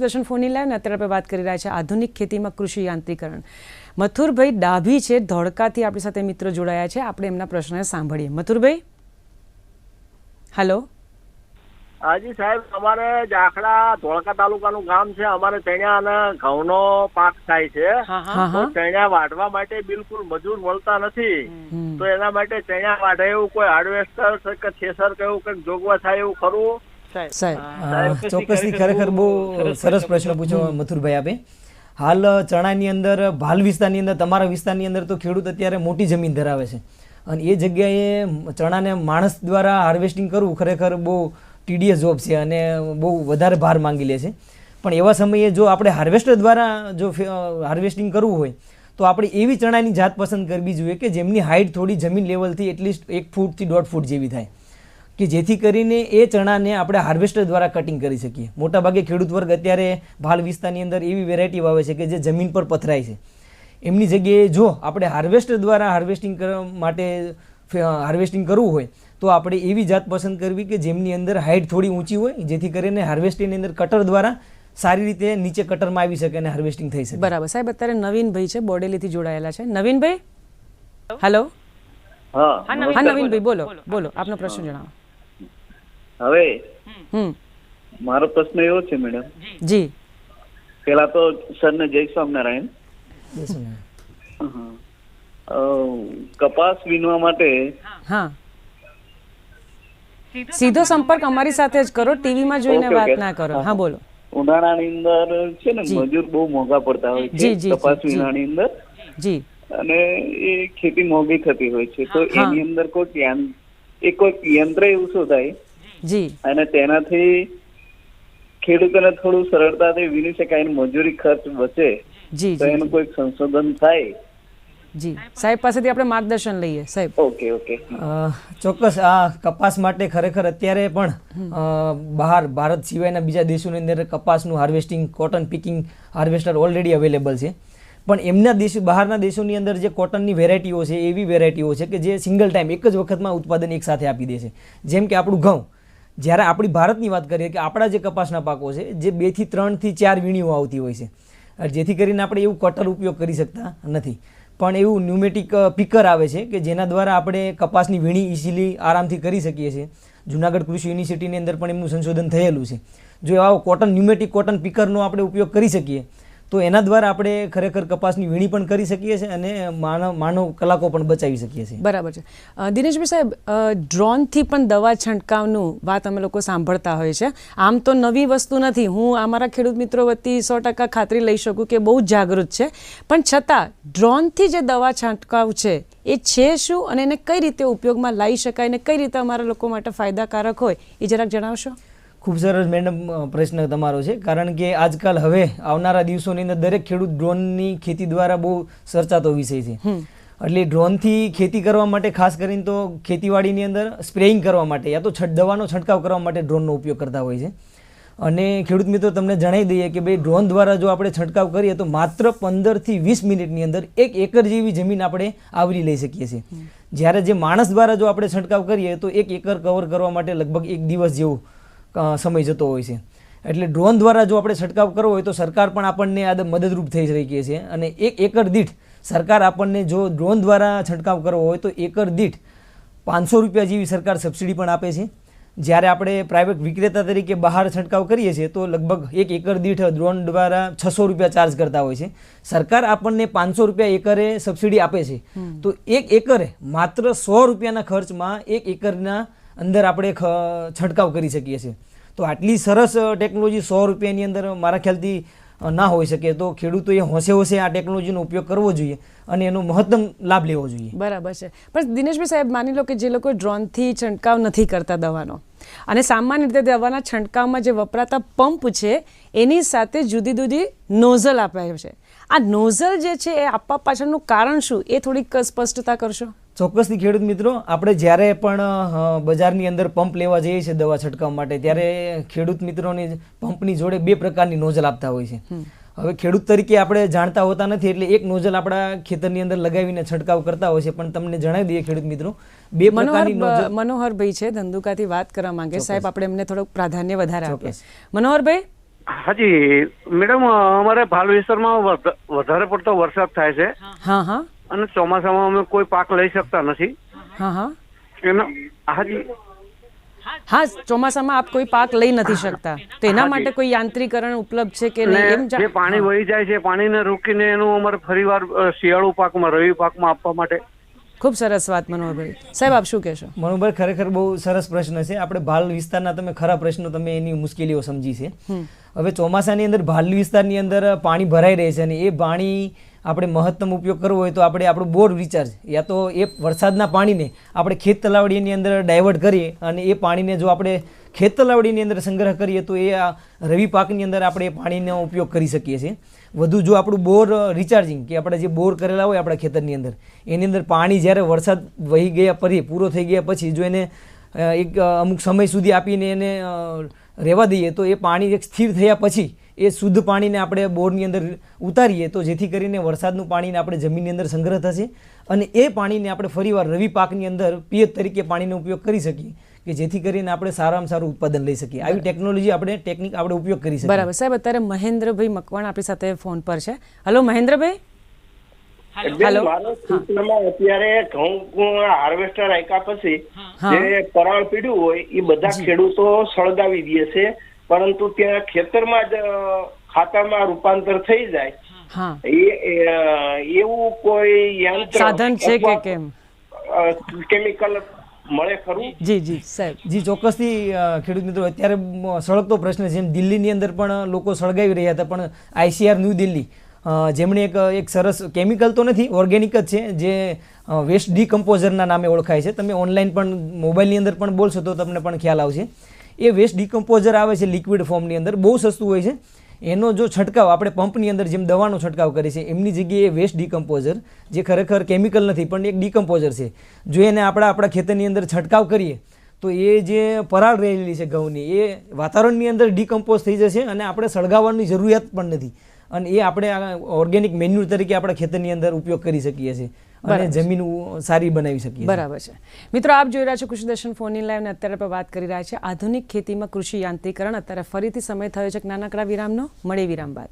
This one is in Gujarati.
દર્શન ફોની લાઈન અત્યારે આપણે વાત કરી રહ્યા છે આધુનિક ખેતીમાં કૃષિ યાંત્રિકરણ. મથુરભાઈ ડાભી છે ધોળકાથી આપણી સાથે મિત્રો જોડાયા છે. આપણે એમના પ્રશ્નને સાંભળીએ. મથુરભાઈ? હેલો? હાજી સાહેબ અમારે જાખડા ધોળકા તાલુકાનું ગામ છે. અમારે ચણ્યા અને ઘઉંનો પાક થાય છે. તો ચણ્યા વાઢવા માટે બિલકુલ મજૂર મળતા નથી. તો એના માટે ચણ્યા વાઢે એવું કોઈ હાર્વેસ્ટર કે થેસર કે એવું કંઈક જોગવા થાય એવું ખરું? સાહેબ. ચોક્કસથી ખરેખર બહુ સરસ પ્રશ્ન પૂછો મથુરભાઈ આપે. હાલ ચણાની અંદર ભાલ વિસ્તારની અંદર તમારા વિસ્તારની અંદર તો ખેડૂત અત્યારે મોટી જમીન ધરાવે છે. અને એ જગ્યાએ ચણાને માણસ દ્વારા હાર્વેસ્ટિંગ કરવું ખરેખર બહુ ટીડીએસ જોબ છે અને બહુ વધારે ભાર માંગી લે છે. પણ એવા સમયે જો આપણે હાર્વેસ્ટર દ્વારા જો હાર્વેસ્ટિંગ કરવું હોય તો આપણે એવી ચણાની જાત પસંદ કરવી જોઈએ કે જેમની હાઇટ થોડી જમીન લેવલથી એટલીસ્ટ એક ફૂટથી દોઢ ફૂટ જેવી થાય. કે જેથી કરીને એ ચણાને આપણે હાર્વેસ્ટર દ્વારા કટિંગ કરી શકીએ. મોટાભાગે ખેડૂત વર્ગ અત્યારે ભાલ વિસ્તારની અંદર એવી વેરાયટી વાવે છે કે જે જમીન પર પથરાય છે. એમની જગ્યાએ જો આપણે હાર્વેસ્ટર દ્વારા હાર્વેસ્ટિંગ કરવા માટે હાર્વેસ્ટિંગ કરવું હોય તો આપણે એવી જાત પસંદ કરવી કે જેમની અંદર હાઇટ થોડી ઊંચી હોય જેથી કરીને હાર્વેસ્ટિંગની અંદર કટર દ્વારા સારી રીતે નીચે કટરમાં આવી શકે અને હાર્વેસ્ટિંગ થઈ શકે. બરાબર. સાહેબ અત્યારે નવીનભાઈ છે બોડેલીથી જોડાયેલા છે. નવીનભાઈ? હેલો હા હા નવીનભાઈ બોલો બોલો. આપનો પ્રશ્ન જણાવો. હવે મારો પ્રશ્ન એવો છે મેડમ. જી. પેલા તો સરને જય સ્વામિનારાયણ. કપાસ વીણવા માટે હા. સીધો સંપર્ક અમારી સાથે જ કરો ટીવીમાં જોઈને વાત ના કરો. હા. બોલો. ઉનાળાની અંદર છે ને મજૂર બહુ મોંઘા પડતા હોય છે કપાસ. વીણાની અંદર. જી. અને એ ખેતી મોંઘી થતી હોય છે. તો એની અંદર કોઈક યાન- એ કોઈક યંત્ર એવું શોધાય જી. અને તેનાથી ખેડૂતોને થોડું સરળતાથી વીણી શકાય મજૂરી ખર્ચ બચે. જી તો એનું કોઈક સંશોધન થાય. જી. સાહેબ પાસેથી આપણે માર્ગદર્શન લઈએ સાહેબ. Okay okay. ચોક્કસ આ કપાસ માટે ખરેખર અત્યારે પણ બહાર ભારત સિવાયના બીજા દેશોની અંદર કપાસનું harvesting cotton picking harvester already available છે. પણ એમના દેશ બહારના દેશોની અંદર જે કોટનની વેરાયટીઓ છે એવી વેરાયટીઓ છે કે જે સિંગલ ટાઈમ એક જ વખતમાં ઉત્પાદન એક સાથે આપી દે છે. જેમ કે આપણું ઘઉં. જ્યારે આપણી ભારતની વાત કરીએ કે આપણા જે કપાસના પાકો છે, જે બેથી ત્રણથી ચાર વીણીઓ આવતી હોય છે. જેથી કરીને આપણે એવું કટર ઉપયોગ કરી શકતા નથી. પણ એવું ન્યુમેટિક પિકર આવે છે કે જેના દ્વારા આપણે કપાસની વીણી ઇઝીલી આરામથી કરી શકીએ છીએ. જુનાગઢ કૃષિ યુનિવર્સિટીની અંદર પણ એમનું સંશોધન થયેલું છે. જો એવા કોટન ન્યુમેટિક કોટન પિકરનો આપણે ઉપયોગ કરી શકીએ તો એના દ્વારા આપણે ખરેખર કપાસની વીણી પણ કરી શકીએ છીએ અને માનવ માનવ કલાકો પણ બચાવી શકીએ છીએ. બરાબર છે. દિનેશભાઈ સાહેબ ડ્રોનથી પણ દવા છંટકાવનું વાત અમે લોકો સાંભળતા હોય છે. આમ તો નવી વસ્તુ નથી. હું અમારા ખેડૂત મિત્રો વતી સો ટકા ખાતરી લઈ શકું કે બહુ જાગૃત છે. પણ છતાં, ડ્રોનથી જે દવા છંટકાવ છે, એ છે શું અને એને કઈ રીતે ઉપયોગમાં લાવી શકાય અને કઈ રીતે અમારા લોકો માટે ફાયદાકારક હોય, એ જરાક જણાવશો? ખૂબ સરસ મેડમ પ્રશ્ન તમારો છે. કારણ કે આજકાલ હવે આવનારા દિવસોની અંદર દરેક ખેડૂત ડ્રોનની ખેતી દ્વારા બહુ ચર્ચાતો વિષય છે. એટલે ડ્રોનથી ખેતી કરવા માટે ખાસ કરીને તો ખેતીવાડીની અંદર સ્પ્રેઇંગ કરવા માટે યા તો છટ દવાનો છંટકાવ કરવા માટે ડ્રોનનો ઉપયોગ કરતા હોય છે. અને ખેડૂત મિત્રો તમને જણાવી દઈએ કે ભાઈ ડ્રોન દ્વારા જો આપણે છંટકાવ કરીએ તો માત્ર પંદરથી વીસ મિનિટની અંદર એક એકર જેવી જમીન આપણે આવરી લઈ શકીએ છીએ. જ્યારે જે માણસ દ્વારા જો આપણે છંટકાવ કરીએ તો એક એકર કવર કરવા માટે લગભગ એક દિવસ જેવું સમય જતો હોય છે. એટલે ડ્રોન દ્વારા જો આપણે છંટકાવ કરવો હોય તો સરકાર પણ આપણને આ મદદરૂપ થઈ શકીએ છીએ. અને એક એકર દીઠ સરકાર આપણને જો ડ્રોન દ્વારા છંટકાવ કરવો હોય તો એકર દીઠ પાંચસો રૂપિયા જેવી સરકાર સબસિડી પણ આપે છે. જ્યારે આપણે પ્રાઇવેટ વિક્રેતા તરીકે બહાર છંટકાવ કરીએ છીએ તો લગભગ એક એકર દીઠ ડ્રોન દ્વારા છસો રૂપિયા ચાર્જ કરતા હોય છે. સરકાર આપણને પાંચસો રૂપિયા એકરે સબસિડી આપે છે. તો એક એકરે માત્ર સો રૂપિયાના ખર્ચમાં એક એકરના અંદર આપણે છંટકાવ કરી શકીએ છીએ. તો આટલી સરસ ટેકનોલોજી સો રૂપિયાની અંદર મારા ખ્યાલથી ના હોઈ શકે તો ખેડૂતોએ હોંશે હોંશે આ ટેકનોલોજીનો ઉપયોગ કરવો જોઈએ અને એનો મહત્તમ લાભ લેવો જોઈએ. બરાબર છે. પણ દિનેશભાઈ સાહેબ, માની લો કે જે લોકો ડ્રોનથી છંટકાવ નથી કરતા દવાનો અને સામાન્ય રીતે દવાના છંટકાવમાં જે વપરાતા પંપ છે, એની સાથે જુદી જુદી નોઝલ આપ્યા છે. આ નોઝલ જે છે, એ આપવા પાછળનું કારણ શું? એ થોડીક સ્પષ્ટતા કરશો? ચોક્કસથી ખેડૂત મિત્રો આપણે જ્યારે પણ બજારની અંદર પંપ લેવા જઈએ છીએ દવા છંટકાવ માટે ત્યારે ખેડૂત મિત્રોની પંપની જોડે બે પ્રકારની નોઝલ આપતા હોય છે. હવે ખેડૂત તરીકે આપણે જાણતા હોતા નથી એટલે એક નોઝલ આપણા ખેતરની અંદર લગાવીને છંટકાવ કરતા હોય છે પણ તમને જણાવી દઈએ ખેડૂત મિત્રો બે મનોહર પ્રકારની મનોહરભાઈ છે ધંધુકાથી વાત કરવા માંગે સાહેબ આપણે એમને થોડુંક પ્રાધાન્ય વધારે આપીએ. મનોહરભાઈ? હાજી મેડમ અમારે ભાલ વિસ્તારમાં વધારે પડતો વરસાદ થાય છે. હા હા. અને ચોમાસામાં અમે કોઈ પાક લઈ શકતા નથી. હા હા. એનો હાજી હા ચોમાસામાં આપ કોઈ પાક લઈ નથી શકતા. તો એના માટે કોઈ યાંત્રિકરણ ઉપલબ્ધ છે કે નહીં? એમ જે પાણી વહી જાય છે પાણીને રોકીને એનું અમારે ફરીવાર શિયાળુ પાકમાં રવિ પાકમાં આપવા માટે. ખૂબ સરસ વાત મનોહરભાઈ. સાહેબ આપ શું કહેશો? મનોહરભાઈ ખરેખર બહુ સરસ પ્રશ્ન છે. આપણે ભાલ વિસ્તારના તમે ખરા પ્રશ્નો તમે એની મુશ્કેલીઓ સમજી છે. હવે ચોમાસાની અંદર ભાલ વિસ્તારની અંદર પાણી ભરાઈ રહે છે અને એ પાણી આપણે મહત્તમ ઉપયોગ કરવો હોય તો આપણે આપણું બોર રિચાર્જ યા તો એ વરસાદના પાણીને આપણે ખેત તલાવડીની અંદર ડાયવર્ટ કરીએ અને એ પાણીને જો આપણે ખેત તલાવડીની અંદર સંગ્રહ કરીએ તો એ આ રવિ પાકની અંદર આપણે એ પાણીનો ઉપયોગ કરી શકીએ છીએ. વધુ જો આપણું બોર રિચાર્જિંગ કે આપણે જે બોર કરેલા હોય આપણા ખેતરની અંદર, એની અંદર પાણી જ્યારે વરસાદ વહી ગયા પછી પૂરો થઈ ગયા પછી જો એને એક અમુક સમય સુધી આપીને એને રહેવા દઈએ તો એ પાણી એક સ્થિર થયા પછી એ શુદ્ધ પાણીને આપણે બોરની અંદર ઉતારીએ તો જેથી કરીને વરસાદનું પાણીને આપણે જમીનની અંદર સંગ્રહ થશે અને એ પાણીને આપણે ફરીવાર રવિ પાકની અંદર પિયત તરીકે પાણીનો ઉપયોગ કરી શકીએ કે જેથી કરીને આપણે સારામાં સારું ઉત્પાદન લઈ શકીએ. આવી ટેકનોલોજી આપણે ટેકનિક આપણે ઉપયોગ કરી શકીએ. બરાબર. સાહેબ અત્યારે મહેન્દ્રભાઈ મકવાણ આપણી સાથે ફોન પર છે. હલો મહેન્દ્રભાઈ? હેલો. અત્યારે ઘઉં હાર્વેસ્ટર આપ્યા પછી જે પરાળ પીડ્યું હોય એ બધા ખેડૂતો સળગાવી દે છે. પરંતુ ત્યાં ખેતરમાં જ ખાતામાં રૂપાંતર થઈ જાય. એ એવું કોઈ યંત્ર સાધન છે કે કેમ? કેમિકલ મળે ખરું? જી જી સાહેબ. જી ચોક્કસથી ખેડૂત મિત્રો અત્યારે સળગતો પ્રશ્ન છે. જેમ દિલ્હીની અંદર પણ લોકો સળગાવી રહ્યા હતા પણ આઈસીઆર ન્યૂ દિલ્હી જેમણે એક એક સરસ કેમિકલ તો નથી ઓર્ગેનિક જ છે જે વેસ્ટ ડીકમ્પોઝરના નામે ઓળખાય છે. તમે ઓનલાઈન પણ મોબાઈલની અંદર પણ બોલશો તો તમને પણ ખ્યાલ આવશે. એ વેસ્ટ ડિકમ્પોઝર આવે છે લિક્વિડ ફોર્મની અંદર. બહુ સસ્તું હોય છે. એનો જો છંટકાવ, આપણે પંપની અંદર જેમ દવાનો છંટકાવ કરીએ છીએ, એમની જગ્યાએ વેસ્ટ ડીકમ્પોઝર જે ખરેખર કેમિકલ નથી, પણ એક ડિકમ્પોઝર છે. જો એને આપણા આપણા ખેતરની અંદર છંટકાવ કરીએ, તો એ જે પરાળ રહેલી છે ઘઉંની, એ વાતાવરણની અંદર ડીકમ્પોઝ થઈ જશે અને આપણે સળગાવવાની જરૂરિયાત પણ નથી. અને એ આપણે ઓર્ગેનિક મેન્યુર તરીકે આપણા ખેતરની અંદર ઉપયોગ કરી શકીએ છીએ. અને જમીન સારી બનાવી શકીએ બરાબર છે. મિત્રો આપ જોઈ રહ્યા છો કૃષિ દર્શન ફોનની લાઈવ ને અત્યારે પર વાત કરી રહ્યા છે આધુનિક ખેતીમાં કૃષિ યાંત્રિકરણ. અત્યારે ફરીથી સમય થયો છે નાનકડા વિરામનો મળે વિરામ બાદ.